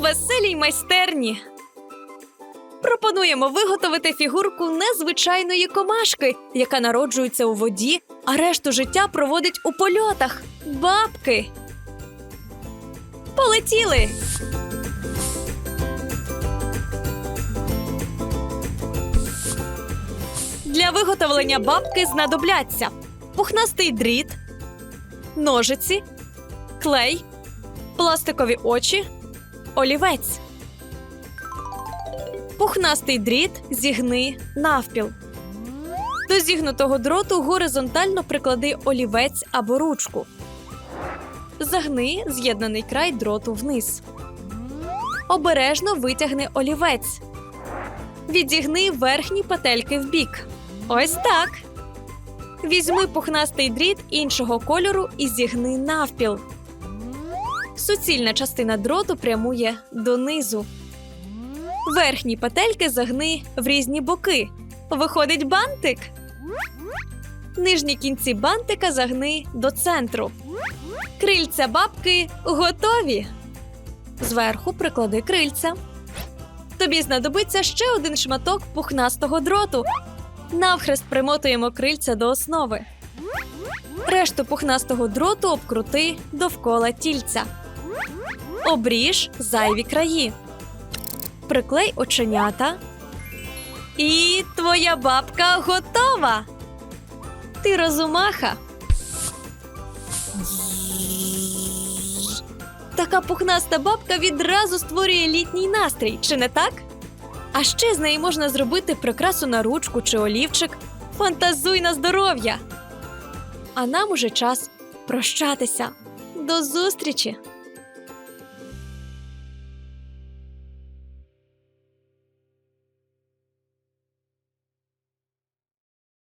веселій майстерні. Пропонуємо виготовити фігурку незвичайної комашки, яка народжується у воді, а решту життя проводить у польотах. Бабки. Полетіли. Для виготовлення бабки знадобляться пухнастий дріт, ножиці, клей, пластикові очі, олівець. Пухнастий дріт зігни навпіл. До зігнутого дроту горизонтально приклади олівець або ручку. Загни з'єднаний край дроту вниз. Обережно витягни олівець. Відігни верхні петельки вбік. Ось так. Візьми пухнастий дріт іншого кольору і зігни навпіл. Суцільна частина дроту прямує донизу. Верхні петельки загни в різні боки. Виходить бантик. Нижні кінці бантика загни до центру. Крильця бабки готові. Зверху приклади крильця. Тобі знадобиться ще один шматок пухнастого дроту. Навхрест примотуємо крильця до основи. Решту пухнастого дроту обкрути довкола тільця. Обріж зайві краї. Приклей оченята. І твоя бабка готова. Ти розумаха. Така пухнаста бабка відразу створює літній настрій, чи не так? А ще з неї можна зробити прикрасу на ручку чи олівчик. Фантазуй на здоров'я! А нам уже час прощатися. До зустрічі!